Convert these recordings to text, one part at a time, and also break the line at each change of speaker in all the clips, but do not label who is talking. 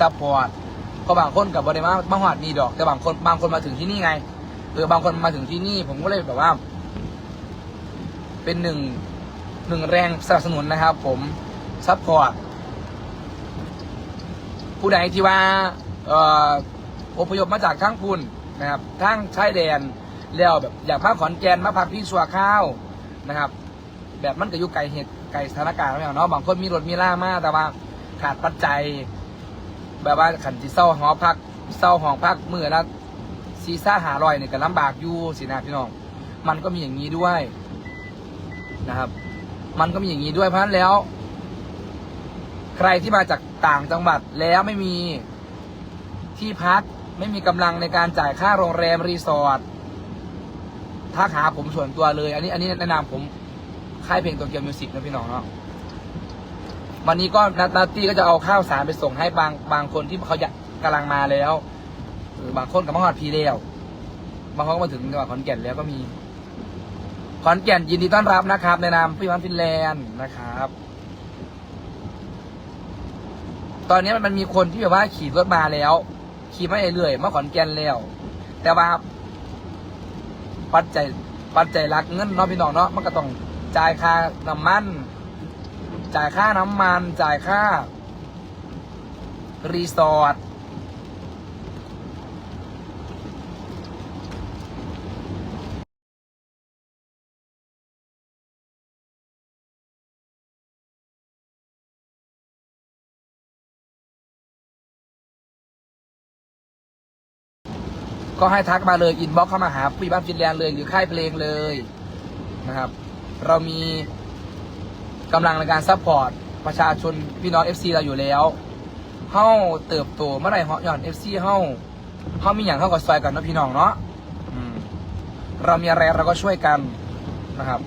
ซัพพอร์ตเพราะบางคนกับบริมามาหอดนี่ดอก แต่บางคนบางคนมาถึงที่นี่ไงเออบางคนมาถึงที่นี่ ผมก็เลยแบบว่า เป็นหนึ่งหนึ่งแรงสนับสนุนนะครับ ผมซัพพอร์ตผู้ใดที่ว่าเอ่ออพยพมาจากข้างพุนนะครับทั้งชายแดนแล้วแบบอยากพักขอนแก่นมาพักที่สัวข้าวนะครับ แบบมันก็อยู่ไกลเหตุไกลสถานการณ์ไม่เอาเนาะบางคนมีรถมีล่ามากแต่ว่าขาดปัจจัย แบบว่าขันที่เศร้าหอพักเศร้าห้องพักมือละซีซ่าหาลอยเนี่ยก็ลำบากอยู่สินะพี่น้อง มันก็มีอย่างนี้ด้วยนะครับ มันก็มีอย่างนี้ด้วยเพราะฉะนั้นแล้ว ใครที่มาจากต่างจังหวัดแล้วไม่มีที่พักไม่มีกำลังในการจ่ายค่าโรงแรมรีสอร์ททักหาผมส่วนตัวเลย อันนี้อันนี้แนะนำผมค่ายเพลงตัวเกียวมิวสิกนะพี่น้องเนาะ วันนี้ก็นัดนัตตี้ก็จะเอาข้าวสารไปส่งให้บางบางคนที่เขาอยากกำลังมาแล้วหรือบางคนกับมาฮอดพีแล้วบางคนก็มาถึงจังหวัดขอนแก่นแล้วก็มี ขอนแก่นยินดีต้อนรับนะครับ ในนามพี่วันฟินแลนด์นะครับ ตอนนี้มันมีคนที่แบบว่าขี่รถมาแล้ว ขี่มาเรื่อยๆมาขอนแก่นแล้ว แต่ว่า ปัจจัยปัจจัยหลักเงินเนาะพี่น้องเนาะมันก็ต้องจ่ายค่าน้ำมัน จ่ายค่าน้ำมัน จ่ายค่า รีสอร์ทก็ให้ทักมาเลย อินบ็อกเข้ามาหาพี่บ้านฟินแลนด์เลย หรือค่ายเพลงเลยนะครับ เรามี กำลังในการซัพพอร์ตประชาชนพี่น้อง FC เราอยู่แล้วเฮ้าเติบโตเมื่อไหร่เหาะหย่อน FC เฮ้าเฮ้ามีอย่างเท่ากับซอยกันเนาะพี่น้องเนาะอืมเรามีอะไรเราก็ช่วยกันนะครับ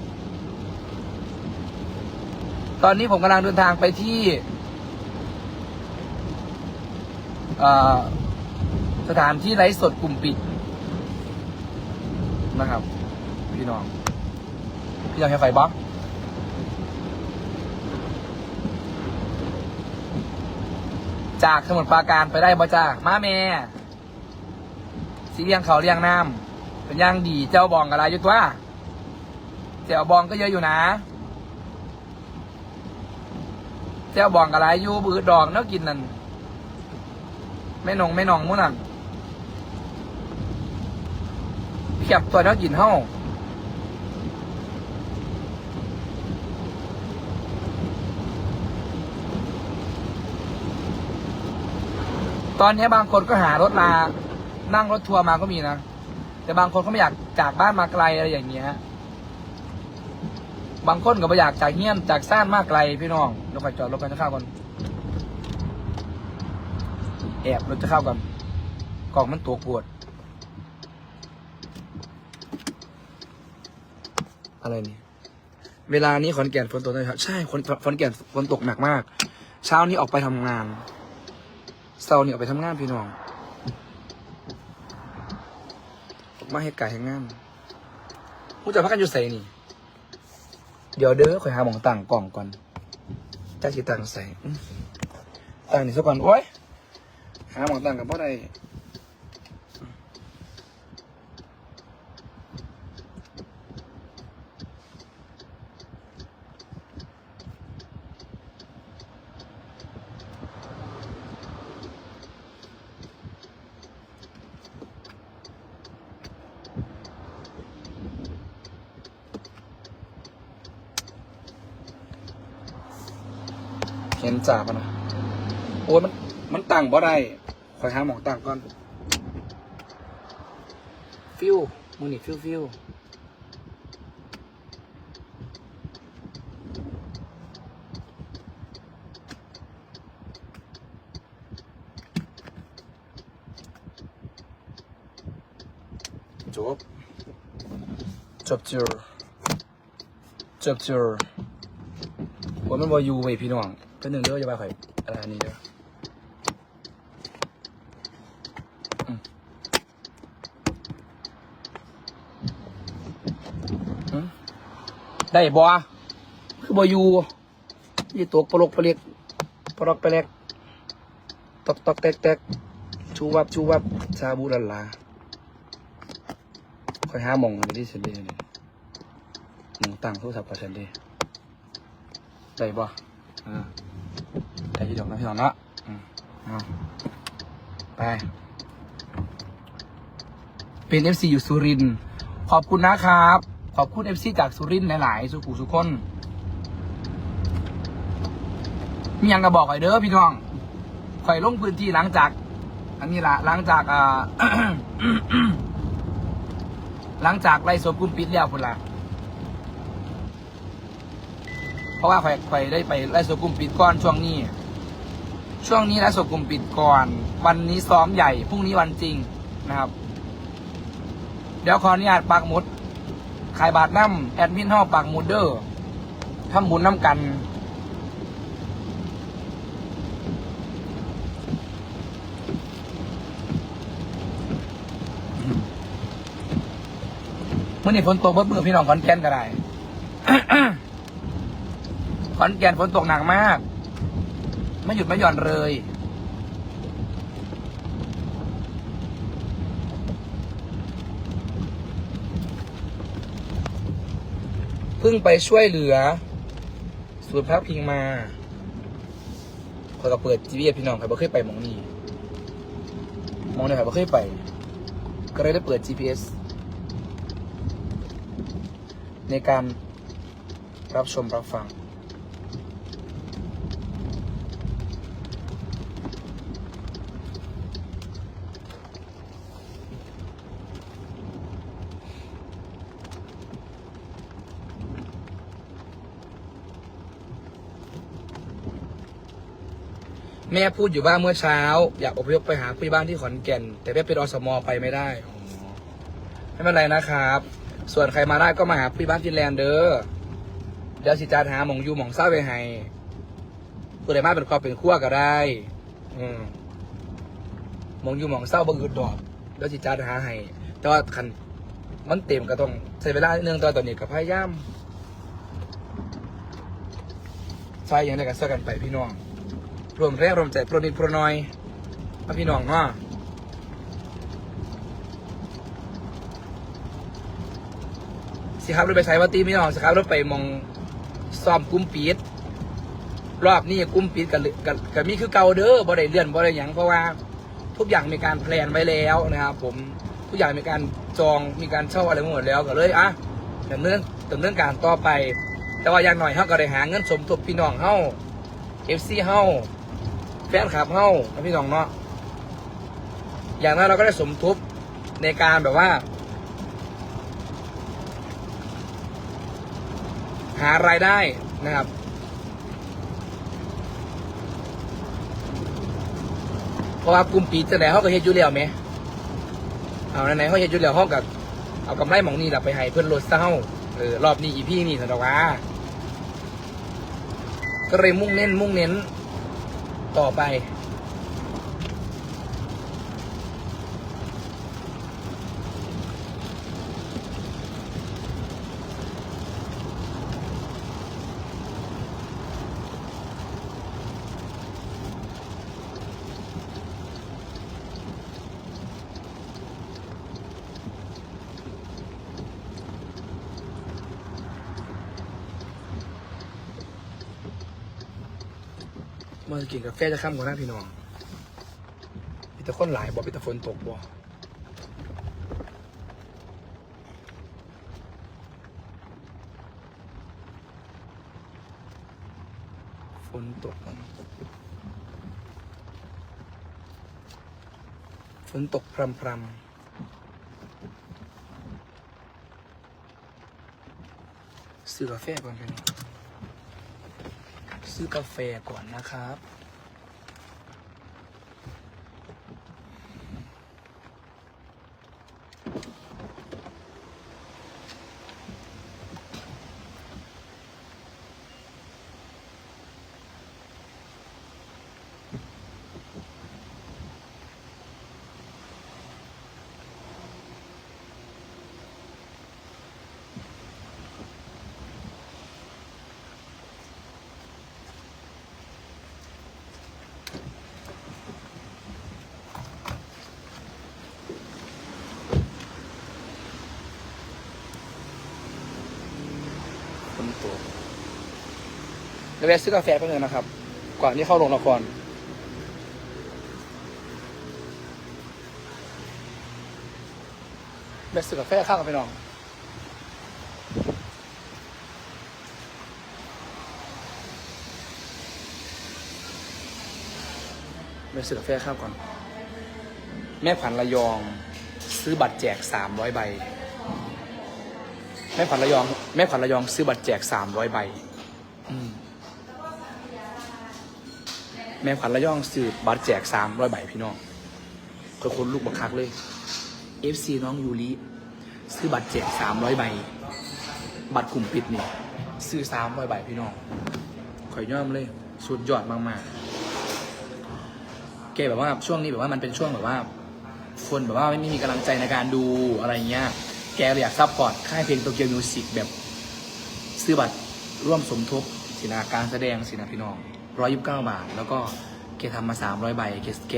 ตอนนี้ผมกำลังเดินทางไปที่สถานที่ไลฟ์สดกลุ่มปิดนะครับ พี่น้อง พี่น้องเห็นไฟบ๊อบ จากสมุทรปราการไปได้บ่จ้ามาแม่สีเลี้ยงเขาเลี้ยงน้ำเป็นย่างดีเจ้าบองอะไรอยู่ตัวเจ้าบองก็เยอะอยู่นะ เจ้าบองอะไรอยู่บือดองเนาะกินนั่นไม่นงไม่นองมุ่นนั่นเพียบตัวเนาะกินเฮ้า ตอนนี้บางคนก็หารถมานั่งรถทัวร์มาก็มีนะ แต่บางคนก็ไม่อยากจากบ้านมาไกลอะไรอย่างเงี้ยบางคนก็ไม่อยากจากเฮี้ยนจากซ่านมากไกลพี่น้องรถไฟจอดรถไฟจะเข้าก่อนแอบรถจะเข้าก่อนกล่องมันตัวปวด อะไรนี่เวลานี้ขอนแก่นฝนตกนะครับใช่คนขอนแก่นฝนตกหนักมาก เช้านี้ออกไปทำงาน เสาเนี่เอาไปทำงานพี่น้อง มาให้ไก่ให้งานผู้จะพักกันอยู่ใส่นี่ เดี๋ยวเด้อคอยหาหมองต่างกล่องก่อนจ้าสีต่างใส่ต่างนี่ซะก่อนโอ้ยหาหมองต่างกับพ่อใด ห็นจ่าปะนะโอ้ยมันมันต่างบ่ได้คอยหาหมองต่างก่อน ฟิวมือนี่ฟิวฟิวจบจบเจอจบเจอว่ามันบอยูไว้ยพี่น้อง เป็นหนึ่งเด้ออย่าไปข่อยอะไรนี้เด้ออืมอืมได้บอคือบอยูยี่ตัวปลกปลเล็กปลอกปลเล็กตอกตอกแตกแตกชูวับชูวับชาบูลลาคอยห้ามองอันนี้เสร็จเลยนี่มองตั้งโทรศัพท์พอเสร็จเลยได้บ่อ่า ได้ที่ดอกนะพี่น้องเนะเอาไป เป็นเอฟซีอยู่สุรินทร์ขอบคุณนะครับ ขอบคุณเอฟซีจากสุรินทร์หลาย ๆ สุขุสุคน มียังก็บอกไอ้เด้อพี่น้องข่อยลงพื้นที่หลังจาก อันนี้ละหลังจากอ่าหลังจากไล่สวมกลุ่มปิดแล้วพุ่นละ เพราะว่าข่อยข่อยได้ไปไล่สวมกลุ่มปิดก่อนช่วงนี้ ช่วงนี้ไล่สวมกลุ่มปิดก่อน วันนี้ซ้อมใหญ่พรุ่งนี้วันจริงนะครับ เดี๋ยวขออนุญาตปักมุดขายบาทน้ำแอดมินห้องปักมุดเด้อทำบุญน้ำกันเมื่อนี้ฝนตกเบิดมือพี่น้องขอนแก่นก็ได้ ขอนแก่นฝนตกหนักมาก ไม่หยุดไม่หย่อนเลย เพิ่งไปช่วยเหลือศูนย์พักพิงมาคอยก็เปิดจีวีพี่น้องใครบ่เคยไปมองนี้หมองนี้ใครบ่เคยไป ก็เลยได้เปิด GPS ในการรับชมรับฟัง แม่พูดอยู่ว่าเมื่อเช้า อยากอพยพไปหาพี่บ้านที่ขอนแก่น แต่แม่เป็นอสมไปไม่ได้ไม่เป็นไรนะครับ ส่วนใครมาได้ก็มาหาพี่บ้านฟินแลนด์เด้อเดี๋ยวสิจารหาหมองยูหมองเศร้าไปให้ผู้ใดมาเป็นครอบเป็นครัวก็ได้ อืมหมองอยู่หมองเศร้าบังอืดดอกเดี๋ยวสิจารหาให้แต่ว่าคันมันเต็มก็ต้องใช้เวลาเนิดนึงตอนตอนนี้กับพยายามใช้อย่างไรกันเสื้อกันไปพี่น้อง รวมแรงรวมใจโปรดินโปรนอยมาพี่น้องเนาะสิครับรถไปใช้วัตตีพี่น้องสิครับรถไปมองซ้อมกุ้มปีดรอบนี้กุ้มปีดกับกับกับมีคือเก่าเด้อบ่ได้เลื่อนบ่ได้หยังเพราะว่าทุกอย่างมีการแพลนไว้แล้วนะครับผมทุกอย่างมีการจองมีการเช่าอะไรหมดแล้วก็เลยอะดำเนินดำเนินการต่อไป แต่ว่าอย่างหน่อยเฮาก็ได้หาเงินสมทบพี่น้องเฮา FC เฮา แฟนคลับเฮ้านะพี่น้องเนาะอย่างนั้นเราก็ได้สมทบในการแบบว่า หารายได้นะครับเพราะว่ากลุ่มปีจะไหนเขาก็เฮ็ดอยู่แล้วไหมเอาไหนเขาเฮ็ดอยู่แล้วเขากับเอากำไรหมองนี่แหละไปให้เพื่อนรถเศร้าเออรอบนี้อีพี่นี่สันดอกว่าก็เลยมุ่งเน้นมุ่งเน้น ต่อไป มื่อกินกาแฟจะข้ามกว่าหน้าพี่น้องมีแต่คนหลายบ่มีแต่ฝนตกบ่ฝนตกฝนตกพรำพรำซื้อกาแฟก่อนพี่น้อง ซื้อกาแฟก่อนนะครับ ม เดี๋ยวแวะซื้อกาแฟแป๊บนึงนะครับ ก่อนที่เข้าโรงละครแวะซื้อกาแฟข้าวกันไปน้องไปซื้อกาแฟข้าวก่อน แม่ขวัญระยอง ซื้อบัตรแจกสามร้อยใบ ม่ขวัญระยอง แม่ขวัญระยองซื้อบัตรแจกสามร้อยใบแม่ขวัญระยองซื้อบัตรแจกสามร้อยใบพี่น้องก็คนลูกบักคักเลย FC น้องยูริซื้อบัตรแจกสามร้อยใบ บัตรกลุ่มปิดนี่ซื้อสามร้อยใบพี่น้องขอยย่อมเลย สุดยอดมากๆแกแบบว่าช่วงนี้แบบว่ามันเป็นช่วงแบบว่า คนแบบว่าไม่มีกำลังใจในการดูอะไรเงี้ย แกเลยอยากซัพพอร์ตค่ายเพลงโตเกียวมิวสิกแบบซื้อบัตรร่วมสมทบศินาการแสดงศินาพี่น้องร้อยยิบเก้าบาท แล้วก็แกทำมาสามร้อยใบแกแก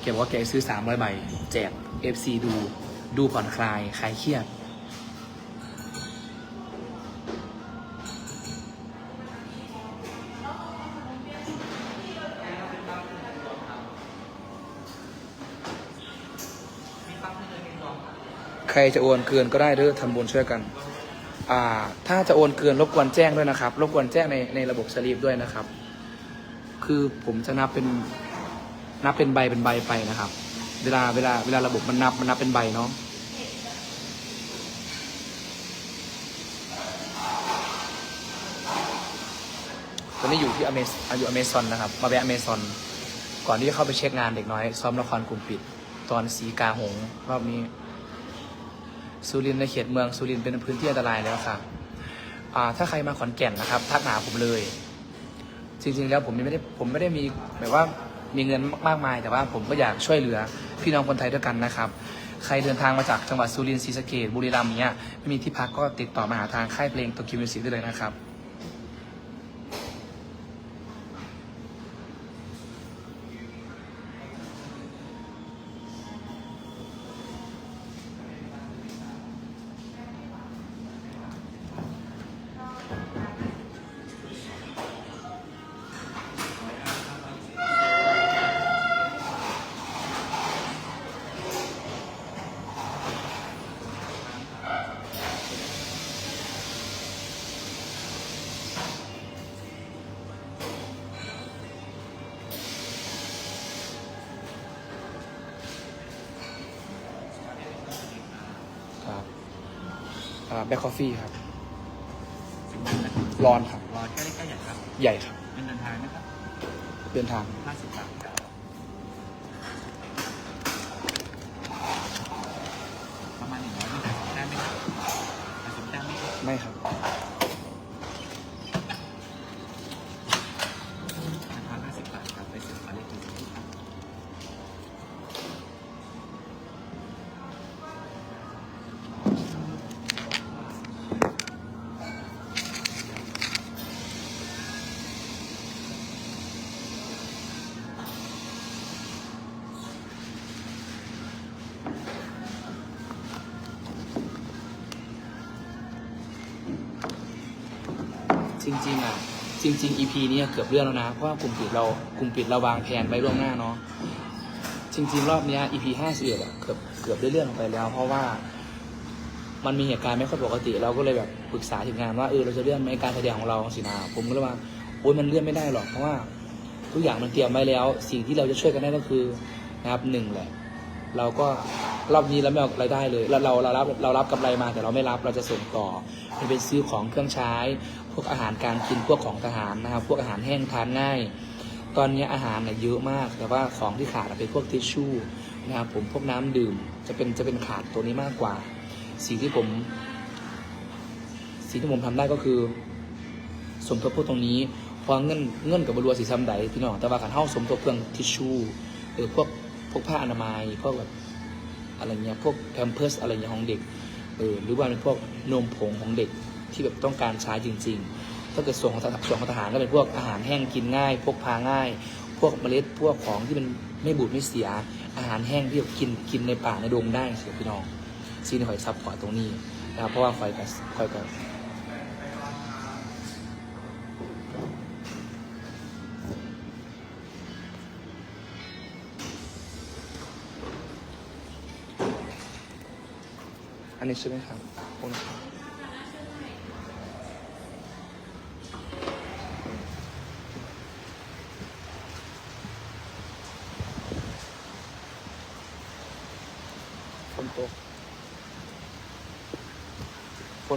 แกบอกว่าแกซื้อสามร้อยใบ แจกเอฟซีดู ดูผ่อนคลายคลายเครียด รจะโอนเกินก็ได้เด้อทำบุญช่วยกัน อ่า ถ้าจะโอนเกินรบกวนแจ้งด้วยนะครับ รบกวนแจ้งในในระบบสลีปด้วยนะครับ คือผมจะนับเป็นนับเป็นใบเป็นใบไปนะครับ เวลาเวลาเวลาระบบมันนับมันนับเป็นใบเนาะตอนนี้อยู่ที่อเมซอยู่อเมซอนนะครับ มาแวะอเมซอนก่อนที่จะเข้าไปเช็คงานเด็กน้อย ซ้อมละครกลุ่มปิด ตอนสีกาหงรอบนี้ สุรินทร์ในเขตเมืองสุรินทร์เป็นพื้นที่อันตรายแล้วครับถ้าใครมาขอนแก่นนะครับทักหาผมเลย จริงๆแล้วผมไม่ได้ผมไม่ได้มีแบบว่ามีเงินมากมาย แต่ว่าผมก็อยากช่วยเหลือพี่น้องคนไทยด้วยกันนะครับ ใครเดินทางมาจากจังหวัดสุรินทร์ศรีสะเกดบุรีรัมย์เนี้ยไม่มีที่พักก็ติดต่อมาหาทางค่ายเพลงโตเกียวมิวสิกได้เลยนะครับ แบ็คคอฟฟี่ครับ ร้อนครับ
รอแค่เล็กแค่ใหญ่ครับ
ใหญ่ครับ
เป็นเดินทางนะครับ
เดินทาง จริงๆอะจริง ๆ EP นี้เกือบเลื่อนแล้วนะ เพราะว่ากลุ่มปิดเรากลุ่มปิดเราวางแผนไว้ล่วงหน้าเนาะจริง ๆ รอบเนี้ย EP ห้าสิบเอ็ดอะเกือบเกือบได้เลื่อนออกไปแล้ว เพราะว่ามันมีเหตุการณ์ไม่ค่อยปกติเราก็เลยแบบปรึกษาทีมงานว่าเออเราจะเลื่อนไหมการแสดงของเราสินะผมก็เลยว่าโอ้ยมันเลื่อนไม่ได้หรอกเพราะว่าทุกอย่างมันเตรียมไว้แล้ว สิ่งที่เราจะช่วยกันได้ก็คือนะครับหนึ่งแหละ เราก็รอบนี้เราไม่เอารายได้เลยเราเราเรารับเรารับกำไรมาแต่เราไม่รับเราจะส่งต่อมันเป็นซื้อของเครื่องใช้ วกอาหารการกินพวกของทหารนะครับ พวกอาหารแห้งทานง่าย ตอนนี้อาหารเนี่ยเยอะมาก แต่ว่าของที่ขาดเป็นพวกทิชชู่นะครับผมพวกน้ำดื่มจะเป็นจะเป็นขาดตัวนี้มากกว่า สิ่งที่ผม สิ่งที่ผมทำได้ก็คือ สมทบพวกตรงนี้พราะเงินเงินกับบรัวสีซ้ำใดพี่น้องแต่ว่าการเท่าสมทบเครื่องทิชชู่เออพวกพวกผ้าอนามัยพวกแบบอะไรเงี้ยพวกแพมเพิร์สอะไรเงี้ยของเด็กเออหรือว่าเป็นพวกนมผงของเด็ก ที่แบบต้องการใช้จริง ๆ ถ้าเกิดส่วนของส่วนของทหารก็เป็นพวกอาหารแห้งกินง่าย พกพาง่าย พวกเมล็ดพวกของที่มันไม่บูดไม่เสีย อาหารแห้งที่แบบกินกินในป่าในดงได้เสิพี่น้องซีนหอยซับขอตรงนี้นะครับเพราะว่าคอยกับคอยกับอันนี้ใช่ไหมครับพวก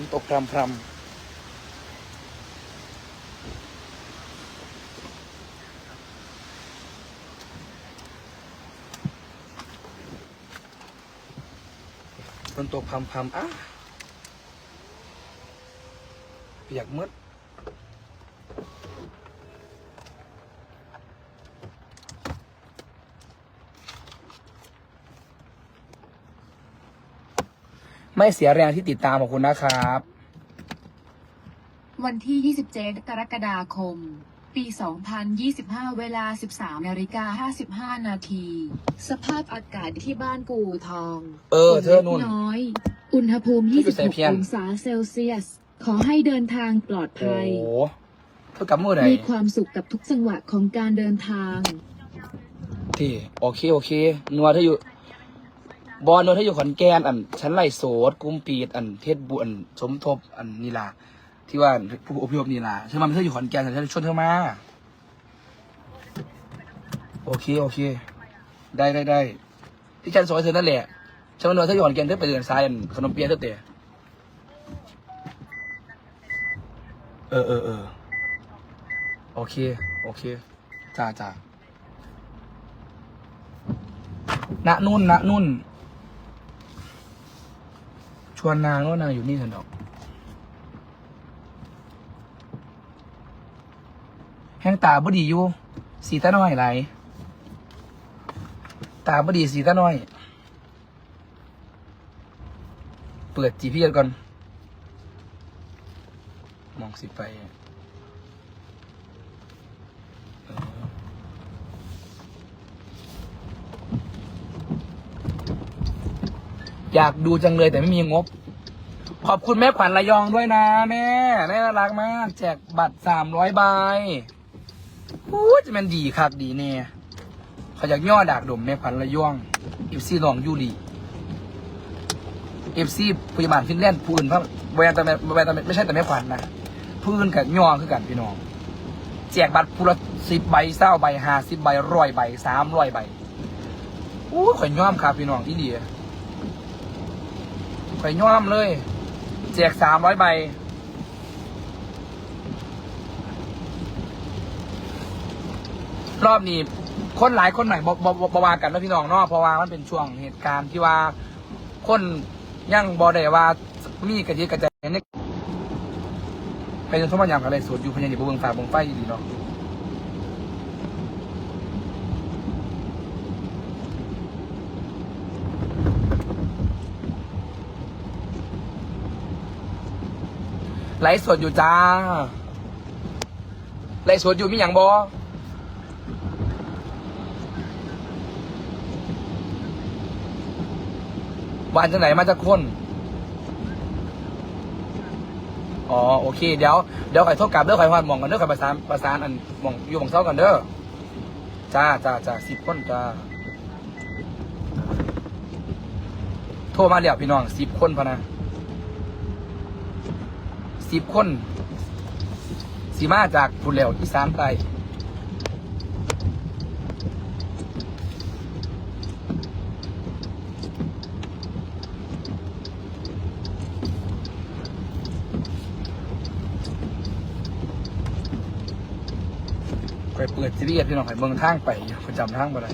นตกพรำพรำฝนตกพรำพรำอะเปียกมืด ไม่เสียแรงที่ติดตามขอบคุณนะครับ
วันที่ 27 กรกฎาคม ปี 2025 เวลา 13นาฬิกา55 นาที สภาพอากาศที่บ้านกูทอง
เออเธอนุ่น
ฝล็กน้อย อุณหภูมิ
เธออยู่ใส่เพี้ยน
26 องศาเซลเซียส ขอให้เดินทางปลอด
โอ้
ภัย
โหเท่ากับมือไหน
มีความสุขกับทุกจังหวะของการเดินทาง
ที่โอเคโอเคนัวถ้าอยู่ บอลนัวถ้อยู่ขอนแก่นอันชั้นไล่โสดกุมปีดอันเพชรบุอันสมทบอันนีลาที่ว่าผู้อพยพนีลาใช่ไหมเธออยู่ขอนแก่นฉันชวนเธอมา โอเคโอเค ได้ได้ได้ที่ฉันสอนเธอนั่นแหละฉันว่านัวถ้าอยู่ขอนแก่นเธอไปเดินซ้ายอันขนมเปี๊ยะเธอเตะเออเออเออโอเค โอเคจ้าจ้าณนุ่นณนุ่น ชวนนางว่านางอยู่นี่เถอะดอก แห้งตาบดีอยู่ สีตาน้อยไรตาบดีสีตาน้อย เปิดจีพีก่อน มองสิไปเออ อยากดูจังเลยแต่ไม่มีงบ ขอบคุณแม่ขวัญระยองด้วยนะแม่แม่น่ารักมาก แจกบัตรสามร้อยใบอู้จะมันดีคักดีเนี่ยเขาอยากย่อดากดมแม่ขวัญระยองเอฟซีลองยูรีเอฟซีพยาบาลฟินแลนด์ผู้อื่นเพราะแวนแต่แม่แวนแต่ไม่ใช่แต่แม่ขวัญนะผู้อื่นกับย่อคือกันพี่น้องแจกบัตรผู้ละสิบใบเศร้าใบห้าสิบใบร้อยใบสามร้อยใบอู้ข่อยย่อมครับพี่น้องที่ดี ข่อยย่อมเลย แจกสามร้อยใบ รอบนี้ คนหลายคนหน่อยบบบบวากันนะพี่น้องเนาะเพราะว่ามันเป็นช่วงเหตุการณ์ที่ว่า คนยังบอได้ว่ามีกระจิกกระใจในไปจนทุ่มยามกันเลยสวดอยู่พญานิบเบิงฟ้าบงไฟดีเนาะ ไลฟ์สดอยู่จ้าไลฟ์สดอยู่มีอย่างบอวานจังไหนมาจากคนอ๋อโอเค เดี๋ยวเดี๋ยวข่อยโทษกลับเด้อข่อยหอดหมองกันเด้อข่อยประสานประสานอันมองอยู่มองเศร้ากันเด้อจ้าจ้าจ้าสิบคนจ้าโทรมาเดี๋ยวพี่น้องสิบคนพะนะ สิบคนสีมาจากพุ่นแล้วอีสานใต้ไปเปิดซีรีส์พี่น้องไปเมืองทางไปประจำทางบ่ได้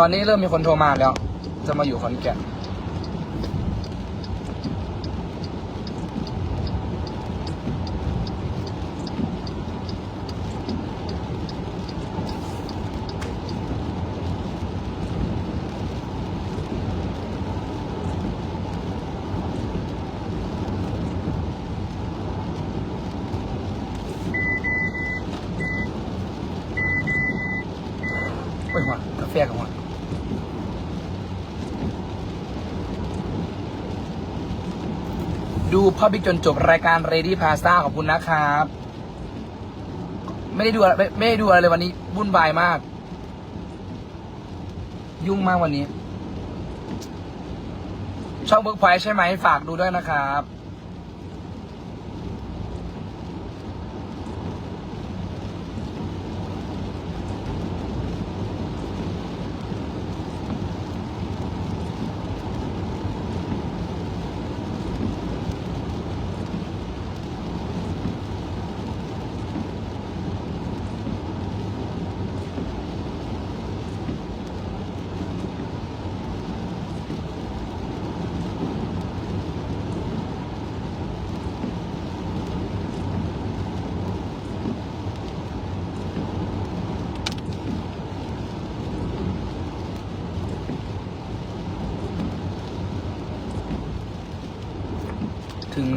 ตอนนี้เริ่มมีคนโทรมาแล้ว จะมาอยู่ขอนแก่นโอ้ยหัวกาแฟกับหัวดู พ่อบิกจนจบรายการเรดี้พาสต้าขอบคุณนะครับ ไม่ได้ดูไม่ไม่ได้ดูอะไรเลยวันนี้วุ่นวายมาก ยุ่งมากวันนี้ ช่องเบิร์กไฟใช่ไหมฝากดูด้วยนะครับ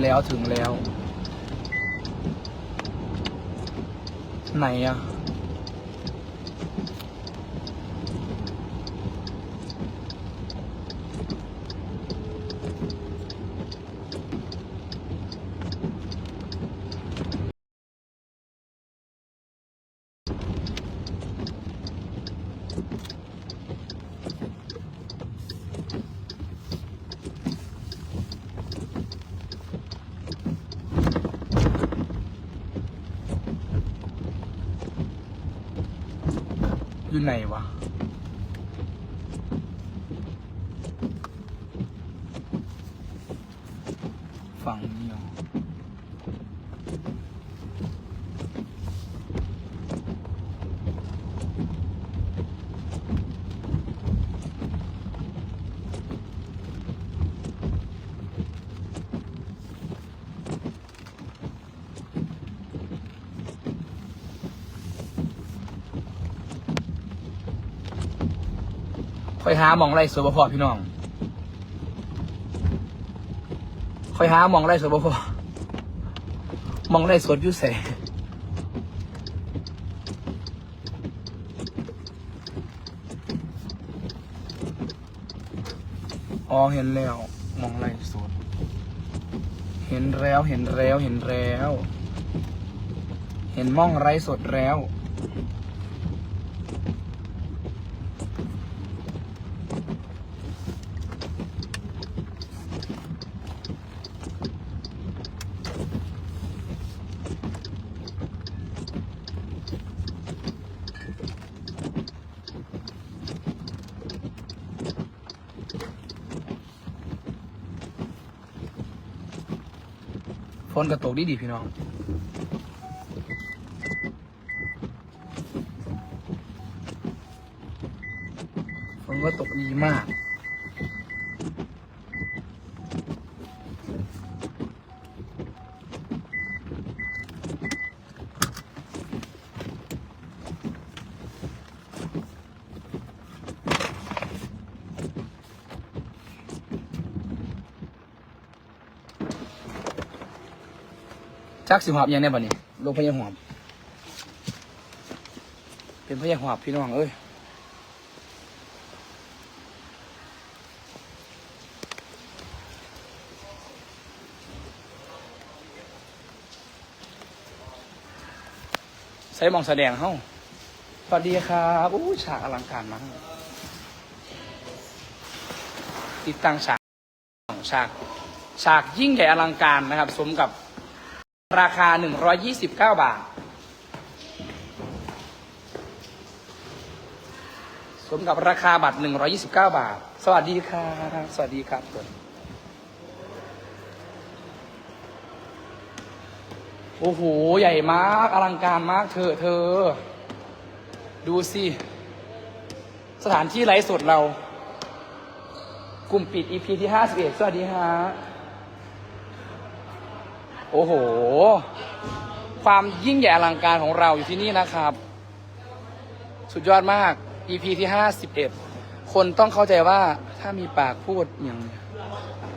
แล้วถึงแล้ว ไหนอะ อยู่ไหนวะ ฝั่งนี้หรอ หาหมองไรสวยบ่พอพี่น้องคอยหาหมองไรสวยบ่พอมองไรสดอยู่ใสอ๋อเห็นแล้ว มองไรสด เห็นแล้วเห็นแล้วเห็นแล้ว เห็นมองไรสดแล้ว นกระตกดีดีพี่น้อง ฝนก็ตกดีมาก จักสิหอบยังเนี่ยบัดนี้โรงพยาหอบ เป็นพยาหอบพี่น้องเอ้ยใส่มองแสดงเฮ้าสวัสดีครับอู้ฉากอลังการมากติดตั้งฉากฉากฉากยิ่งใหญ่อลังการนะครับ สมกับ ราคา 129 บาท สมกับราคาบัตร 129 บาท สวัสดีครับ สวัสดีครับผมโอ้โห ใหญ่มาก อลังการมากเธอเธอ ดูสิ สถานที่ไลฟ์สดเรา กลุ่มปิด EP ที่ 51 สวัสดีฮะ โอ้โห ความยิ่งใหญ่อลังการของเราอยู่ที่นี่นะครับ สุดยอดมาก EP ที่ 51 คนต้องเข้าใจว่าถ้ามีปากพูดอย่าง